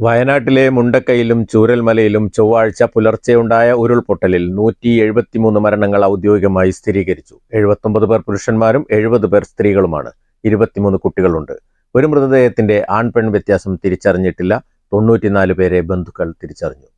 വയനാട്ടിലെ മുണ്ടക്കയിലും ചൂരൽമലയിലും ചൊവ്വാഴ്ച പുലർച്ചെയുണ്ടായ ഉരുൾപൊട്ടലിൽ നൂറ്റി എഴുപത്തിമൂന്ന് മരണങ്ങൾ ഔദ്യോഗികമായി സ്ഥിരീകരിച്ചു. എഴുപത്തൊമ്പത് പേർ പുരുഷന്മാരും എഴുപത് പേർ സ്ത്രീകളുമാണ്. ഇരുപത്തിമൂന്ന് കുട്ടികളുണ്ട്. ഒരു മൃതദേഹത്തിന്റെ ആൺ പെൺ വ്യത്യാസം തിരിച്ചറിഞ്ഞിട്ടില്ല. തൊണ്ണൂറ്റിനാല് പേരെ ബന്ധുക്കൾ തിരിച്ചറിഞ്ഞു.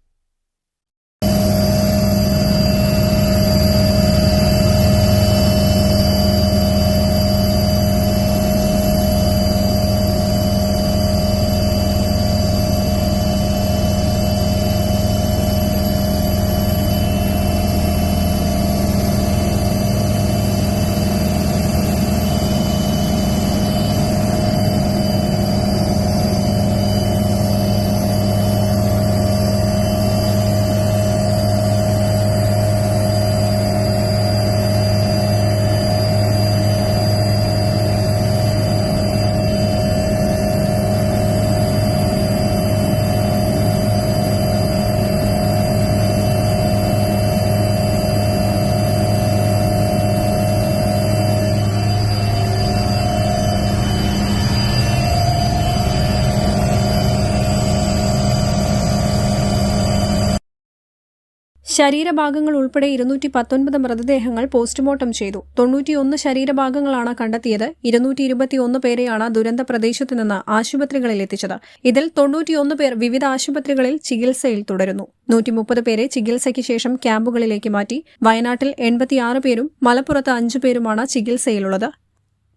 ശരീരഭാഗങ്ങൾ ഉൾപ്പെടെ ഇരുന്നൂറ്റി പത്തൊൻപത് മൃതദേഹങ്ങൾ പോസ്റ്റ്മോർട്ടം ചെയ്തു. തൊണ്ണൂറ്റിയൊന്ന് ശരീരഭാഗങ്ങളാണ് കണ്ടെത്തിയത്. ഇരുന്നൂറ്റി ഇരുപത്തിയൊന്ന് പേരെയാണ് ദുരന്ത പ്രദേശത്തു നിന്ന് ആശുപത്രികളിൽ എത്തിച്ചത്. ഇതിൽ തൊണ്ണൂറ്റിയൊന്ന് പേർ വിവിധ ആശുപത്രികളിൽ ചികിത്സയിൽ തുടരുന്നു. നൂറ്റിമുപ്പത് പേരെ ചികിത്സയ്ക്ക് ശേഷം ക്യാമ്പുകളിലേക്ക് മാറ്റി. വയനാട്ടിൽ എൺപത്തിയാറ് പേരും മലപ്പുറത്ത് അഞ്ചു പേരുമാണ് ചികിത്സയിലുള്ളത്.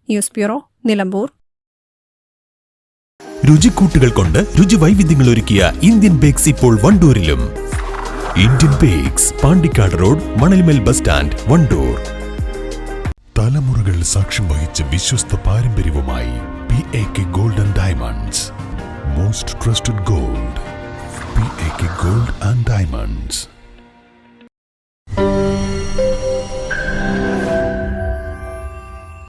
News bureau Nilambur. രുചിക്കൂട്ടുകൾ കൊണ്ട് രുചി വൈവിധ്യങ്ങൾ ഒരുക്കിയ ഇന്ത്യൻ ബേക്സ് ഇപ്പോൾ വണ്ടൂരിലും. Indian Bakes Pandikkad road Manalmel bus stand Wandoor തലമുറകൾ സാക്ഷ്യം വഹിച്ച വിശ്വസ്ത പാരമ്പര്യവുമായി P A K golden diamonds most trusted gold P A K gold and diamonds